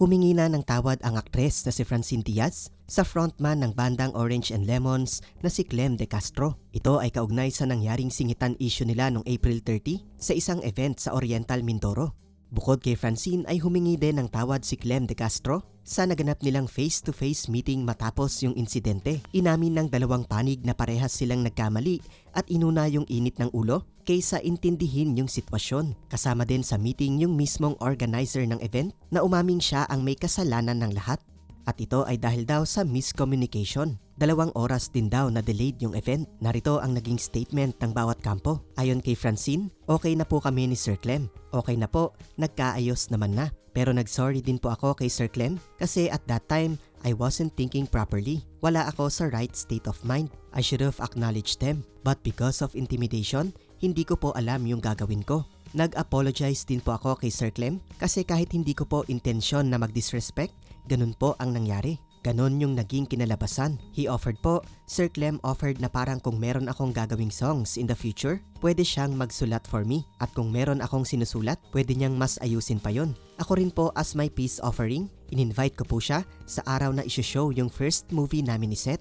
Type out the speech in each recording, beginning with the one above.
Humingi na ng tawad ang aktres na si Francine Diaz sa frontman ng bandang Orange and Lemons na si Clem De Castro. Ito ay kaugnay sa nangyaring singitan issue nila noong April 30 sa isang event sa Oriental Mindoro. Bukod kay Francine ay humingi din ng tawad si Clem De Castro sa naganap nilang face-to-face meeting matapos yung insidente. Inamin ng dalawang panig na parehas silang nagkamali at inuna yung init ng ulo kaysa intindihin yung sitwasyon. Kasama din sa meeting yung mismong organizer ng event na umaming siya ang may kasalanan ng lahat. At ito ay dahil daw sa miscommunication. Dalawang oras din daw na delayed yung event. Narito ang naging statement ng bawat kampo. Ayon kay Francine, okay na po kami ni Sir Clem. Okay na po, nagkaayos naman na. Pero nag-sorry din po ako kay Sir Clem kasi at that time, I wasn't thinking properly. Wala ako sa right state of mind. I should have acknowledged them. But because of intimidation, hindi ko po alam yung gagawin ko. Nag-apologize din po ako kay Sir Clem kasi kahit hindi ko po intensyon na mag-disrespect, ganun po ang nangyari. Ganon yung naging kinalabasan. He offered po, Sir Clem offered na parang kung meron akong gagawing songs in the future, pwede siyang magsulat for me. At kung meron akong sinusulat, pwede niyang mas ayusin pa yon. Ako rin po as my peace offering, in-invite ko po siya sa araw na isushow yung first movie namin ni Seth.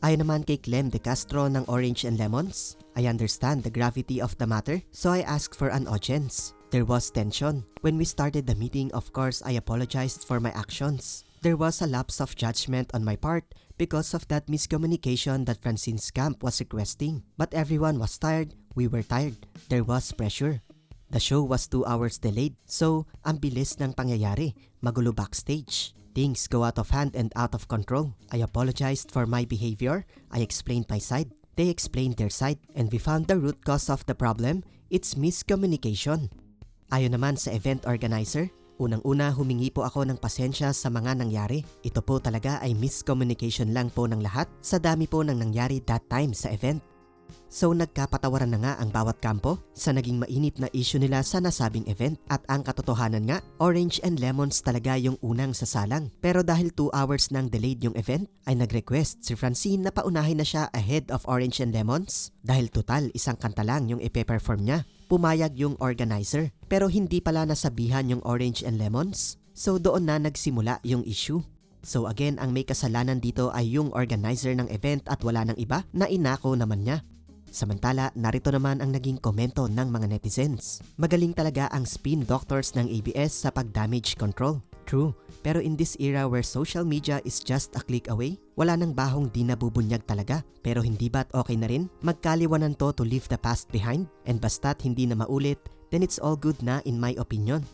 Ayon naman kay Clem De Castro ng Orange and Lemons, I understand the gravity of the matter, so I asked for an audience. There was tension. When we started the meeting, of course, I apologized for my actions. There was a lapse of judgment on my part because of that miscommunication that Francine's camp was requesting. But everyone was tired, we were tired, there was pressure. The show was two hours delayed, so ang bilis ng pangyayari, magulo backstage. Things go out of hand and out of control. I apologized for my behavior, I explained my side. They explained their side, and we found the root cause of the problem, it's miscommunication. Ayon naman sa event organizer, Unang-una humingi po ako ng pasensya sa mga nangyari. Ito po talaga ay miscommunication lang po ng lahat sa dami po ng nangyari that time sa event. So nagkapatawaran na nga ang bawat kampo sa naging mainit na issue nila sa nasabing event at ang katotohanan nga, Orange and Lemons talaga yung unang sasalang. Pero dahil 2 hours nang delayed yung event, ay nag-request si Francine na paunahin na siya ahead of Orange and Lemons dahil total isang kanta lang yung ipe-perform niya. Pumayag yung organizer pero hindi pala nasabihan yung Orange and Lemons. So doon na nagsimula yung issue. So again, ang may kasalanan dito ay yung organizer ng event at wala ng iba na inako naman niya. Samantala, narito naman ang naging komento ng mga netizens. Magaling talaga ang spin doctors ng ABS sa pag-damage control. True, pero in this era where social media is just a click away, wala nang bahong di nabubunyag talaga. Pero hindi ba't okay na rin? Magkaliwanan to to leave the past behind? And basta't hindi na maulit, then it's all good na in my opinion.